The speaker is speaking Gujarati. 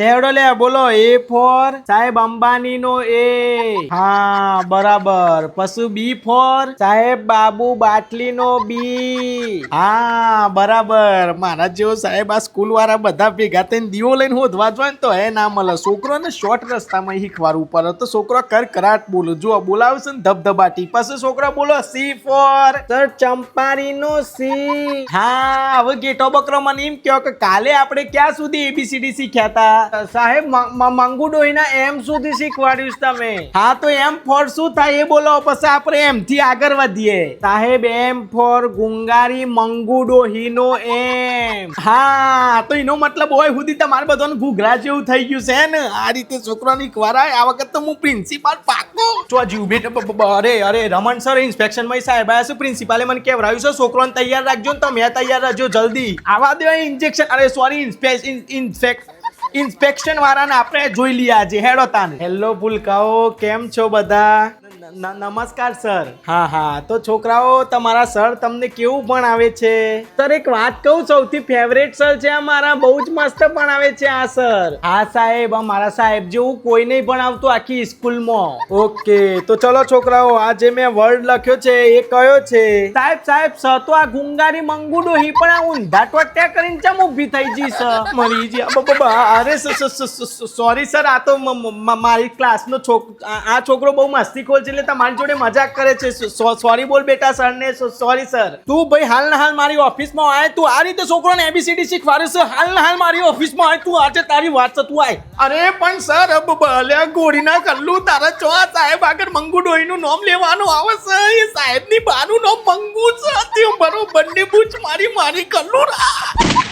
તેવડો લે, બોલો. એ ફોર સાહેબ અંબાની નો એ. હા, બરાબર. પશુ બી ફોર સાહેબ બાબુ બાટલી નો બી. હા, બરાબર. મારા જેવો સાહેબ આ સ્કૂલ વાળા બધા ભેગા થઈને દીવો લઈને હું જોઈએ તો હે ના મળે છોકરોને શોર્ટ રસ્તામાં શીખવાડવું પડે. તો છોકરો કર કરાટ બોલો જો બોલાવશે ને ધબધબાટી. પાસે છોકરો બોલો, સી ફોર. સર ચંપારી નો સી. હા, હવે ગેટો બકરો મને એમ કહો કે કાલે આપણે ક્યાં સુધી એબીસીડી શીખ્યા હતા સાહેબ મંગુડો ડોહીના એમ સુધી શીખવાડ્યું તમે. હા તો એમ ફોર શું થાય એ બોલો પછી આપણે એમ થી આગળ વધીએ. સાહેબ એમ ફોર ગુંગારી મંગુડો ડોહીનો એમ. હા તો એનો મતલબ હોય સુધી તમારે બધાનું ઘૂઘરા જેવું થઈ ગયું છે ને? આ રીતે છોકરાની ખવરાય આ વખત તો હું પ્રિન્સિપાલ પાકો. જો જીવ બેટ અરે અરે રમણ સર ઇન્સ્પેક્શનમાં સાહેબ આયા છે પ્રિન્સિપાલે મને કહેવરાયું છે છોકરાને તૈયાર રાખજો ને તમે તૈયાર રાખજો જલ્દી. આવા દેવા ઇન્જેક્શન અરે સોરી ઇન્સ્પેક્ટ ઇન્સ્પેક્શન વાળાને આપણે જોઈ લઈએ આજે હેડો તાને. હેલો ભૂલકાઓ કેમ છો બધા? નમસ્કાર સર. હા હા. તો છોકરાઓ તમારા સર તમને કેવું ભણાવે છે? સર એક વાત કહું સૌથી ફેવરેટ સર છે આ મારા. બહુ જ મસ્ત ભણાવે છે આ સર. હા સાહેબ. અમારા મારા સાહેબ જેવું કોઈ નહીં ભણાવતું આખી સ્કૂલમાં. ઓકે. તો ચલો છોકરાઓ આ જે મેં વર્ડ લખ્યો છે એ કયો છે? સાહેબ સાહેબ સર તો આ ગુંગારી મંગુડો હી પણ આ ઊંધા ટોટ્યા કરીને ચમ ઊભી થઈ જી સર મરી જી અરે સોરી સર આ તો મારી ક્લાસનો છોક આ આ છોકરો બહુ મસ્તીખોર છે એટલે તમારી જોડે મજાક કરે છે. સોરી બોલ બેટા સર ને સોરી સર. તું ભાઈ હાલ ના હાલ મારી ઓફિસમાં આય. તું આ રીતે છોકરોને એબીસીડી શીખવાડે છે. હાલ હાલ મારી ઓફિસમાં આય. તું આજે તારી વાત છે તું આય. અરે પણ સર અબ ભલે ગોળીના કલ્લું તારા ચો સાહેબ આગળ મંગુ ડોહીનું નામ લેવાનું આવે છે. એ સાહેબની બાનું નામ મંગુ છે. તે બરોબરની બૂચ મારી મારી કલ્લું રા